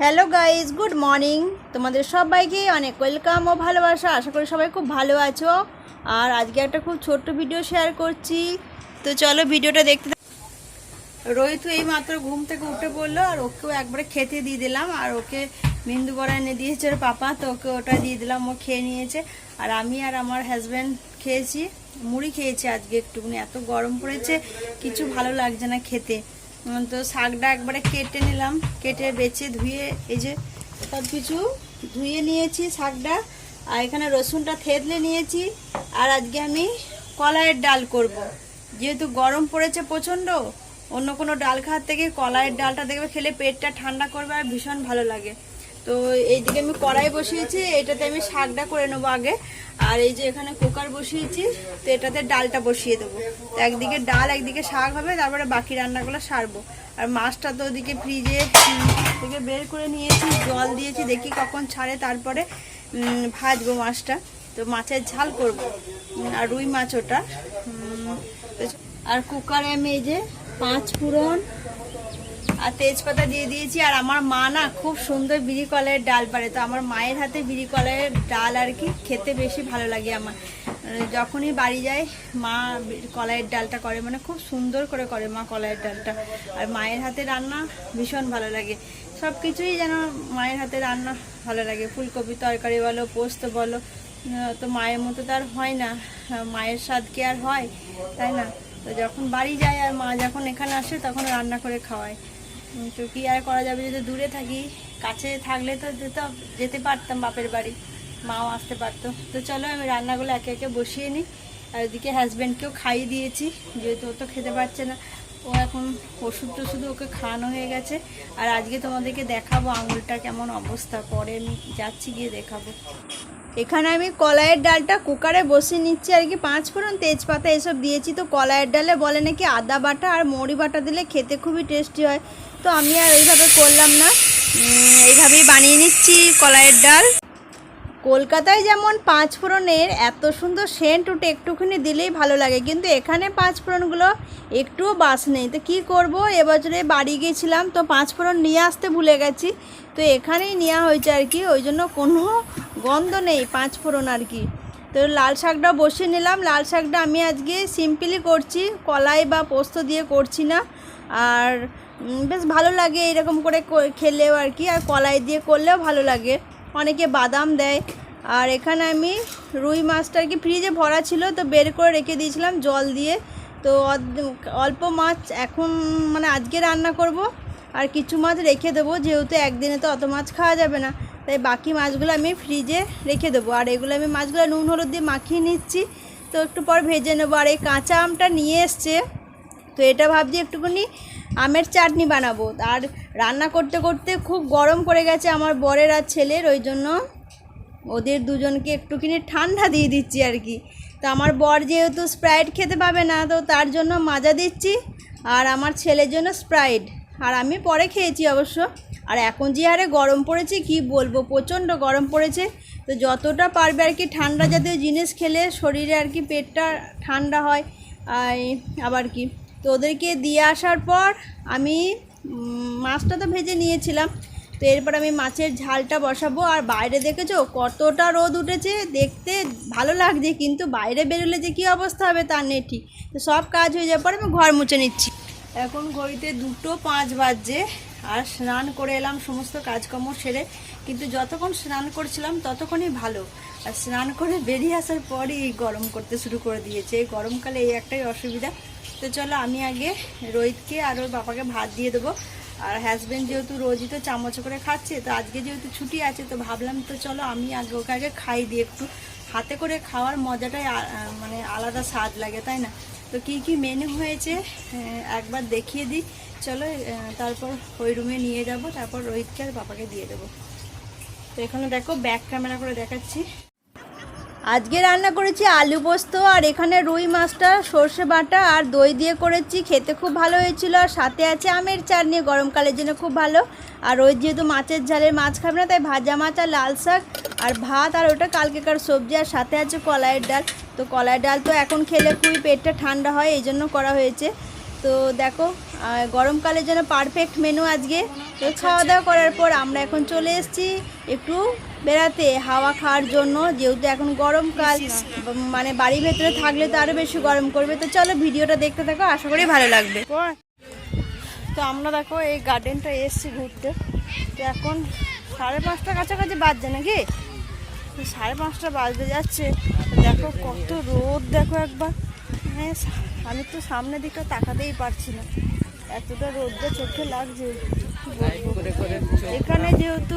Hello guys good morning তোমাদের সবাইকে অনেক ওয়েলকাম ও ভালোবাসা। আশা করি সবাই খুব ভালো আছো। আর আজকে একটা খুব ছোট্ট ভিডিও শেয়ার করছি। তো চলো ভিডিওটা দেখতে রোহিত এই মাত্র ঘুম থেকে উঠে পড়ল আর ওকেও একবারে খেতে দিয়ে দিলাম। আর ওকে মিন্দু বড়া এনে দিয়েছে ওর পাপা, তো ওকে ওটা দিয়ে দিলাম। ও খেয়ে নিয়েছে। আর আমি আর আমার হাজব্যান্ড খেয়েছি। মুড়ি খেয়েছি আজকে একটুখানি। এত গরম পড়েছে, কিছু ভালো লাগছে না খেতে। তো শাকটা একবারে কেটে নিলাম, কেটে বেছে ধুয়ে, এই যে সব কিছু ধুয়ে নিয়েছি শাকটা, আর এখানে রসুনটা থেতলে নিয়েছি, আর আজকে আমি কলাইয়ের ডাল করব। যেহেতু গরম পড়েছে প্রচণ্ড, অন্য কোনো ডাল খাওয়ার থেকে কলাইয়ের ডালটা দেখবে খেলে পেটটা ঠান্ডা করবে আর ভীষণ ভালো লাগে তো এইদিকে আমি কড়াই বসিয়েছি, এটাতে আমি শাকটা করে নেব আগে। আর এই যে এখানে কুকার বসিয়েছি, তো এটাতে ডালটা বসিয়ে দেবো। একদিকে ডাল, একদিকে শাক হবে, তারপরে বাকি রান্নাগুলো সারবো। আর মাছটা তো ওদিকে ফ্রিজে থেকে বের করে নিয়েছি, জল দিয়েছি, দেখি কখন ছাড়ে, তারপরে ভাজবো মাছটা। তো মাছের ঝাল করব আর রুই মাছ ওটা। আর কুকারে আমি এই যে পাঁচ ফোড়ন আর তেজপাতা দিয়ে দিয়েছি, আর আমার মা না খুব সুন্দর বিড়ি কলাইয়ের ডাল পারে। তো আমার মায়ের হাতে বিড়ি কলাইয়ের ডাল আর কি, খেতে বেশি ভালো লাগে আমার। মানে যখনই বাড়ি যায় মা কলাইয়ের ডালটা করে মানে খুব সুন্দর করে করে মা কলাইয়ের ডালটা। আর মায়ের হাতে রান্না ভীষণ ভালো লাগে। সব কিছুই যেন মায়ের হাতে রান্না ভালো লাগে। ফুলকপি তরকারি বলো, পোস্ত বলো তো মায়ের মতো তো আর হয় না। মায়ের স্বাদ কি আর হয়, তাই না? তো যখন বাড়ি যায় আর মা যখন এখানে আসে, তখন রান্না করে খাওয়ায় তো কি আর করা যাবে? যদি দূরে থাকি, কাছে থাকলে তো যেতে যেতে পারতাম বাপের বাড়ি। মাও আসতে পারতো। তো চলো, আমি রান্নাগুলো একে একে বসিয়ে নিই। আর ওদিকে হাজব্যান্ডকেও খাইয়ে দিয়েছি। যেহেতু ও তো খেতে পারছে না। ও এখন ওষুধ টষুধ ওকে খাওয়ানো হয়ে গেছে। আর আজকে তোমাদেরকে দেখাবো আঙুলটা কেমন অবস্থা। পরে আমি যাচ্ছি, গিয়ে দেখাবো। এখানে আমি কলাইয়ের ডালটা কুকারে বসিয়ে নিচ্ছি। আর কি পাঁচ ফোড়ন তেজপাতা এসব দিয়েছি। তো কলাইয়ের ডালে বলে নাকি আদা বাটা আর মৌরি বাটা দিলে খেতে খুবই টেস্টি হয়। তো আমি আর এইভাবে করলাম না। এইভাবেই বানিয়ে নিচ্ছি কলাইয়ের ডাল। কলকাতায় যেমন পাঁচ ফোড়নের এত সুন্দর সেন্ট উঠে একটুখানি দিলেই ভালো লাগে, কিন্তু এখানে পাঁচ ফোড়নগুলো একটুও বাস নেই। তো কী করব? এবছরে বাড়ি গিয়েছিলাম তো পাঁচ ফোড়ন নিয়ে আসতে ভুলে গেছি। তো এখানেই নেওয়া হয়েছে আর কি, ওই জন্য কোনো গন্ধ নেই পাঁচ ফোড়ন আর কি। তো লাল শাকটা বসিয়ে নিলাম। লাল শাকটা আমি আজকে সিম্পলি করছি, কলাই বা পোস্ত দিয়ে করছি না। আর বেশ ভালো লাগে এরকম করে খেলেও আর কি, আর কলাই দিয়ে করলেও ভালো লাগে। অনেকে বাদাম দেয়। আর এখানে আমি রুই মাছটা আর কি ফ্রিজে ভরা ছিল, তো বের করে রেখে দিয়েছিলাম জল দিয়ে। তো অল্প মাছ এখন মানে আজকে রান্না করব, আর কিছু মাছ রেখে দেবো, যেহেতু একদিনে তো অত মাছ খাওয়া যাবে না। তাই বাকি মাছগুলো আমি ফ্রিজে রেখে দেবো। আর এগুলো আমি মাছগুলো নুন, হলুদ দিয়ে মাখিয়ে নিচ্ছি। তো একটু পর ভেজে নেব। আর এই কাঁচা আমটা নিয়ে এসছে, তো এটা ভাবছি একটুখানি আমের চাটনি বানাবো। আর রান্না করতে করতে খুব গরম পড়ে গেছে আমার বরের আর ছেলের, ওই জন্য ওদের দুজনকে একটুখানি ঠান্ডা দিয়ে দিচ্ছি আর কি। তো আমার বর যেহেতু স্প্রাইট খেতে পাবে না, তো তার জন্য মাজা দিচ্ছি, আর আমার ছেলের জন্য স্প্রাইট আর আমি পরে খেয়েছি অবশ্য। আর এখন যে হারে গরম পড়েছে, কি বলব, প্রচণ্ড গরম পড়েছে। তো যতটা পারবে আর কি ঠান্ডা জাতীয় জিনিস খেলে শরীরে আর কি পেটটা ঠান্ডা হয়। আবার কি? তো ওদেরকে দিয়ে আসার পর আমি মাছটা তো ভেজে নিয়েছিলাম। তো এরপর আমি মাছের ঝালটা বসাবো। আর বাইরে দেখেছ কতটা রোদ উঠেছে? দেখতে ভালো লাগছে, কিন্তু বাইরে বেরোলে যে কী অবস্থা হবে তার নেই ঠিক। তো সব কাজ হয়ে যাওয়ার পর আমি ঘর মুছে নিচ্ছি। এখন ঘড়িতে দুটো পাঁচ বাজছে। আর স্নান করে এলাম সমস্ত কাজকর্ম সেরে। কিন্তু যতক্ষণ স্নান করছিলাম ততক্ষণই ভালো। আর স্নান করে বেরিয়ে আসার পরই গরম করতে শুরু করে দিয়েছে। এই গরমকালে এই একটাই অসুবিধা। তো চলো আমি আগে রোহিতকে আর ওর বাবাকে ভাত দিয়ে দেবো। আর হাজব্যান্ড যেহেতু রোজই তো চামচ করে খাচ্ছে, তো আজকে যেহেতু ছুটি আছে, তো ভাবলাম তো চলো আমি আগে ওকে আগে খাই দিই একটু। হাতে করে খাওয়ার মজাটাই মানে আলাদা স্বাদ লাগে, তাই না? তো কি কি মেনু হয়েছে একবার দেখিয়ে দিই। চলো তারপর ওই রুমে নিয়ে যাব, তারপর রোহিতকে আর বাবাকে দিয়ে দেবো। তো এখানে দেখো ব্যাক ক্যামেরা করে দেখাচ্ছি। আজকে রান্না করেছি আলু পোস্ত, আর এখানে রুই মাছটা, সর্ষে বাটা আর দই দিয়ে করেছি। খেতে খুব ভালো হয়েছিল, আর সাথে আছে আমের চাটনি, গরমকালের জন্য খুব ভালো। আর ওই যেহেতু মাছের ঝালের মাছ খাবে না, তাই ভাজা মাছ আর লাল শাক আর ভাত আর ওটা কালকেকার সবজি, আর সাথে আছে কলাইয়ের ডাল। তো কলাইয়ের ডাল তো এখন খেলে খুবই পেটটা ঠান্ডা হয় এই জন্য করা হয়েছে। তো দেখো গরমকালের জন্য পারফেক্ট মেনু আজকে। তো খাওয়া দাওয়া করার পর আমরা এখন চলে এসেছি একটু বেড়াতে, হাওয়া খাওয়ার জন্য। যেহেতু এখন গরমকাল মানে বাড়ির ভেতরে থাকলে তো আরও বেশি গরম করবে। তো চলো ভিডিওটা দেখতে থাকো, আশা করি ভালো লাগবে। তো আমরা দেখো এই গার্ডেনটা এসছি ঘুরতে। তো এখন সাড়ে পাঁচটা কাছাকাছি বাজছে নাকি? সাড়ে পাঁচটা বাজতে যাচ্ছে। দেখো কত রোদ দেখো একবার। হ্যাঁ আমি তো সামনের দিকটা তাকাতেই পারছি না। এতটা রোদটা চোখে লাগছে এখানে যেহেতু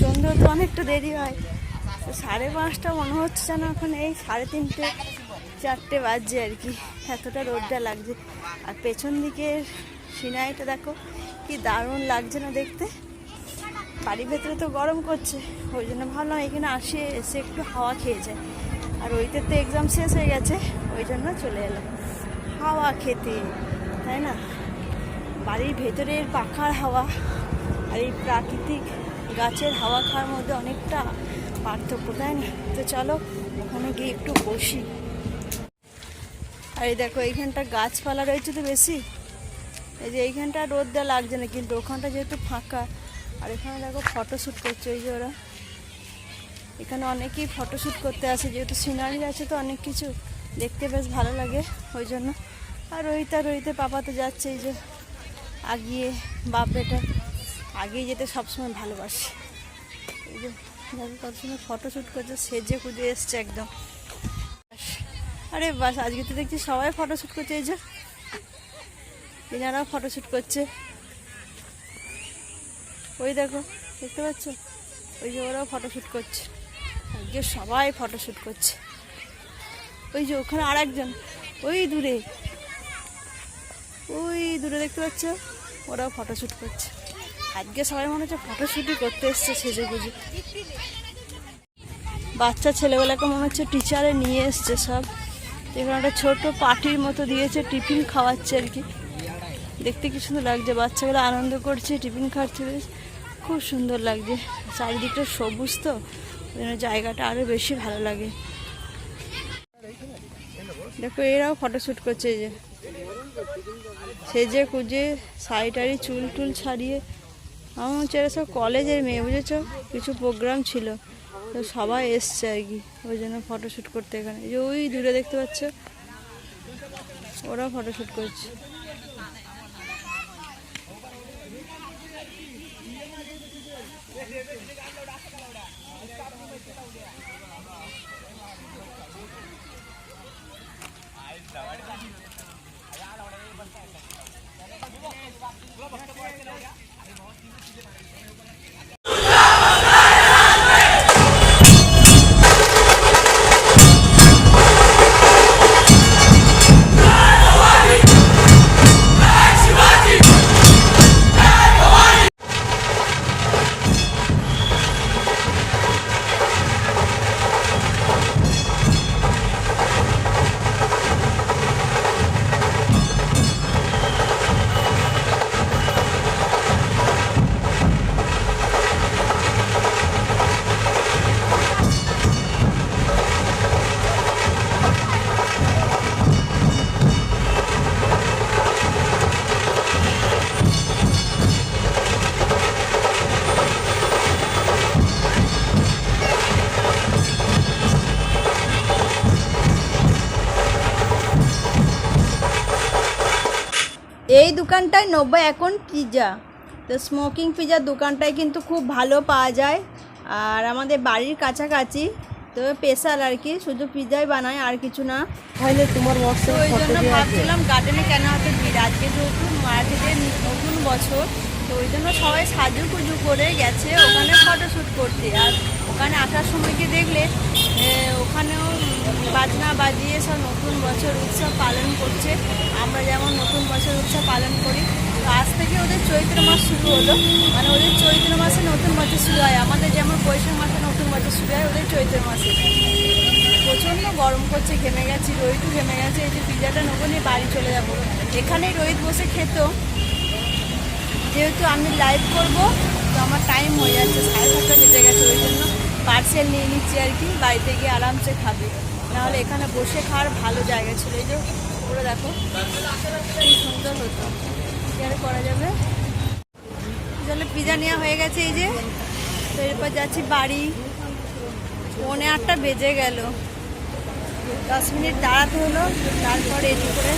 সন্ধ্যে হতে অনেকটা দেরি হয় তো সাড়ে পাঁচটা মনে হচ্ছে যেন এখন এই সাড়ে তিনটে চারটে বাজছে আর কি এতটা রোদটা লাগছে। আর পেছন দিকের সিনাইটা দেখো কি দারুণ লাগছে না দেখতে। বাড়ির ভেতরে তো গরম করছে ওই জন্য ভাবলাম এখানে আসে এসে একটু হাওয়া খেয়ে যায় আর ওইতে তো এক্সাম শেষ হয়ে গেছে ওই জন্য চলে এলাম। হাওয়া খেতে তাই না? বাড়ির ভেতরের পাখার হাওয়া আর এই প্রাকৃতিক গাছের হাওয়া খাওয়ার মধ্যে অনেকটা পার্থক্য, তাই না? তো চলো, ওখানে গিয়ে একটু বসি। আর এই দেখো, এইখানটা গাছপালা রয়েছে তো বেশি। এই যে এইখানটা রোদ দেওয়া লাগছে না, কিন্তু ওখানটা যেহেতু ফাঁকা, আর এখানে দেখো ফটোশ্যুট করছে ওই যে ওরা। এখানে অনেকেই ফটোশ্যুট করতে আসে, যেহেতু সিনারি আছে তো অনেক কিছু দেখতে বেশ ভালো লাগে ওই জন্য। আর রোহিতা রোহিতে পাপা তো যাচ্ছে এই যে। আগিয়ে বাপ বেটা আগিয়ে যেতে সবসময় ভালোবাসে। এই যে দেখো কত সময় ফটোশ্যুট করছে, সেজে কুজে এসছে একদম। আরে বাস, আজকে তো দেখছি সবাই ফটোশ্যুট করছে, এই যে এনারাও ফটোশ্যুট করছে। ওই দেখো, দেখতে পাচ্ছ? ওই যে ওরাও ফটোশ্যুট করছে। আজকে সবাই ফটোশ্যুট করছে। ওই যে ওখানে আর একজন ওই দূরে। ওই দূরে দেখতে পাচ্ছ? ওরাও ফটোশ্যুট করছে। আজকে সবাই মনে হচ্ছে ফটোশ্যুটই করতে এসছে সেজে গুজে। বাচ্চা ছেলেবেলাকে মনে হচ্ছে টিচারে নিয়ে এসছে সব। এখানে একটা ছোট পার্টির মতো দিয়েছে, টিফিন খাওয়াচ্ছে আর কি। দেখতে কি সুন্দর লাগছে, বাচ্চাগুলো আনন্দ করছে, টিফিন খাচ্ছে বেশ। খুব সুন্দর লাগছে। চারিদিকটা সবুজ তো জায়গাটা আরও বেশি ভালো লাগে। দেখো এরাও ফটোশ্যুট করছে এই যে। সেজে কুজে শাড়ি টাড়ি চুল টুল ছাড়িয়ে। আমার হচ্ছে সব কলেজের মেয়ে, বুঝেছ? কিছু প্রোগ্রাম ছিল। তো সবাই এসছে আর কি, ওই জন্য ফটোশ্যুট করতে এখানে। যে ওই দূরে দেখতে পাচ্ছ? ওরাও ফটোশ্যুট করছে। Gracias. দোকানটায় নব্বই এখন পিৎজা তো স্মোকিং পিৎজার দোকানটায় কিন্তু খুব ভালো পাওয়া যায়। আর আমাদের বাড়ির কাছাকাছি তো স্পেশাল আর কি শুধু পিৎজাই বানায় আর কিছু না। তাহলে তোমার তো ওই জন্য ভাবছিলাম গার্ডেনে কেন এত ভিড়? আজকে যেহেতু মার্কেটের নতুন বছর তো ওই জন্য সবাই সাজু করে গেছে ওখানে ফটো শ্যুট করতে। আর ওখানে আসার সময় গিয়ে দেখলে ওখানেও বাজনা বাজিয়ে সব নতুন বছর উৎসব পালন করছে। আমরা যেমন নতুন বছর উৎসব পালন করি, তো আজ থেকে ওদের চৈত্র মাস শুরু হলো। মানে ওদের চৈত্র মাসে নতুন বছর শুরু হয়। আমাদের যেমন বৈশাখ মাসে নতুন বছর শুরু হয়, ওদের চৈত্র মাসে। প্রচণ্ড গরম করছে ঘেমে গেছি, রোহিতও ঘেমে গেছে, এই যে পিজাটা নেব নিয়ে বাড়ি চলে যাব। এখানেই রোহিত বসে খেত। যেহেতু আমি লাইভ করব, তো আমার টাইম হয়ে যাচ্ছে, সাড়ে সাতটা বেজে গেছে ওই জন্য। পার্সেল নিয়ে নিচ্ছি আর কি, বাড়িতে গিয়ে আরামসে খাবে। নাহলে এখানে বসে খাওয়ার ভালো জায়গা ছিল। এই যে ওরা দেখো, কি সুন্দর হতো। শেয়ার করা যাবে? তাহলে পিজা নেওয়া হয়ে গেছে এই যে। তো এরপর যাচ্ছি বাড়ি। পৌনে আটটা বেজে গেল। দশ মিনিট দাঁড়াতে হলো, তারপর রেডি করে।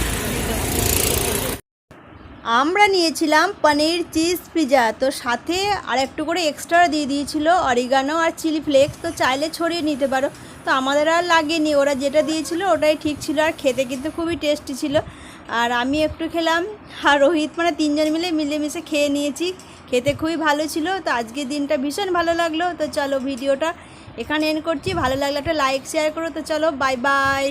আমরা নিয়েছিলাম পনির, চিজ, পিজা। তো সাথে আর একটু করে এক্সট্রা দিয়ে দিয়েছিল অরিগানো আর চিলি ফ্লেক্স তো চাইলে ছড়িয়ে নিতে পারো। তো আমাদের আর লাগেনি। ওরা যেটা দিয়েছিল ওটাই ঠিক ছিল আর খেতে কিন্তু খুবই টেস্টি ছিল। আর আমি একটু খেলাম। আর রোহিত মানে তিনজন মিলে মিলেমিশে খেয়ে নিয়েছি। খেতে খুবই ভালো ছিল। তো আজকের দিনটা ভীষণ ভালো লাগল। তো চলো ভিডিওটা এখানে এন্ড করছি। ভালো লাগলে একটা লাইক শেয়ার করো। তো চলো বাই বাই